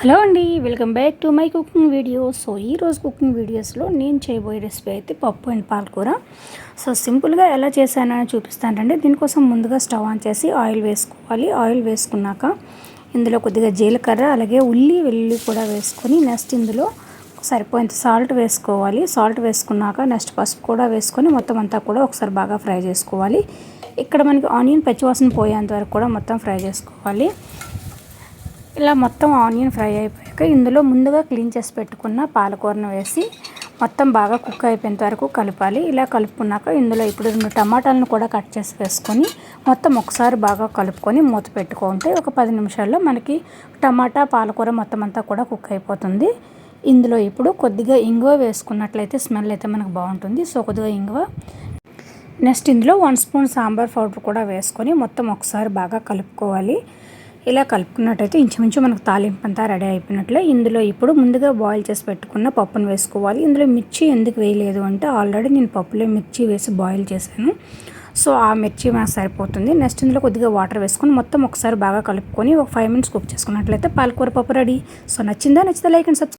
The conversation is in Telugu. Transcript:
హలో అండి welcome back to my cooking videos so ఈ రోజు కుకింగ్ వీడియోస్లో నేను చేయబోయే రెసిపీ అయితే పప్పు అండ్ పాలకూర సో సింపుల్గా ఎలా చేశానని చూపిస్తానండి దీనికోసం ముందుగా స్టవ్ ఆన్ చేసి ఆయిల్ వేసుకోవాలి. ఆయిల్ వేసుకున్నాక ఇందులో కొద్దిగా జీలకర్ర అలాగే ఉల్లి వెల్లుల్లి కూడా వేసుకొని నెక్స్ట్ ఇందులో సరిపోయేంత సాల్ట్ వేసుకోవాలి. సాల్ట్ వేసుకున్నాక నెక్స్ట్ పసుపు కూడా వేసుకొని మొత్తం అంతా కూడా ఒకసారి బాగా ఫ్రై చేసుకోవాలి. ఇక్కడ మనకి ఆనియన్ పచ్చివాసన పోయేంత వరకు కూడా మొత్తం ఫ్రై చేసుకోవాలి. ఇలా మొత్తం ఆనియన్ ఫ్రై అయిపోయాక ఇందులో ముందుగా క్లీన్ చేసి పెట్టుకున్న పాలకూరను వేసి మొత్తం బాగా కుక్ అయిపోయేంత వరకు కలపాలి. ఇలా కలుపుకున్నాక ఇందులో ఇప్పుడు రెండు టమాటాలను కూడా కట్ చేసి వేసుకొని మొత్తం ఒకసారి బాగా కలుపుకొని మూత పెట్టుకుంటే ఒక పది నిమిషాల్లో మనకి టమాటా పాలకూర మొత్తం అంతా కూడా కుక్ అయిపోతుంది. ఇందులో ఇప్పుడు కొద్దిగా ఇంగువ వేసుకున్నట్లయితే స్మెల్ అయితే మనకు బాగుంటుంది. సో కొద్దిగా ఇంగువ. నెక్స్ట్ ఇందులో వన్ స్పూన్ సాంబార్ పౌడర్ కూడా వేసుకొని మొత్తం ఒకసారి బాగా కలుపుకోవాలి. ఇలా కలుపుకున్నట్టయితే ఇంచుమించు మనకు తాలింపు అంతా రెడీ అయిపోయినట్లే. ఇందులో ఇప్పుడు ముందుగా బాయిల్ చేసి పెట్టుకున్న పప్పును వేసుకోవాలి. ఇందులో మిర్చి ఎందుకు వేయలేదు అంటే ఆల్రెడీ నేను పప్పులో మిర్చి వేసి బాయిల్ చేశాను. సో ఆ మిర్చి మనకు సరిపోతుంది. నెక్స్ట్ ఇందులో కొద్దిగా వాటర్ వేసుకొని మొత్తం ఒకసారి బాగా కలుపుకొని ఒక ఫైవ్ మినిట్స్ కుక్ చేసుకున్నట్లయితే పాలకూర పప్పు రెడీ. సో నచ్చిందా? నచ్చితే లైక్ అండ్ సబ్స్క్రైబ్.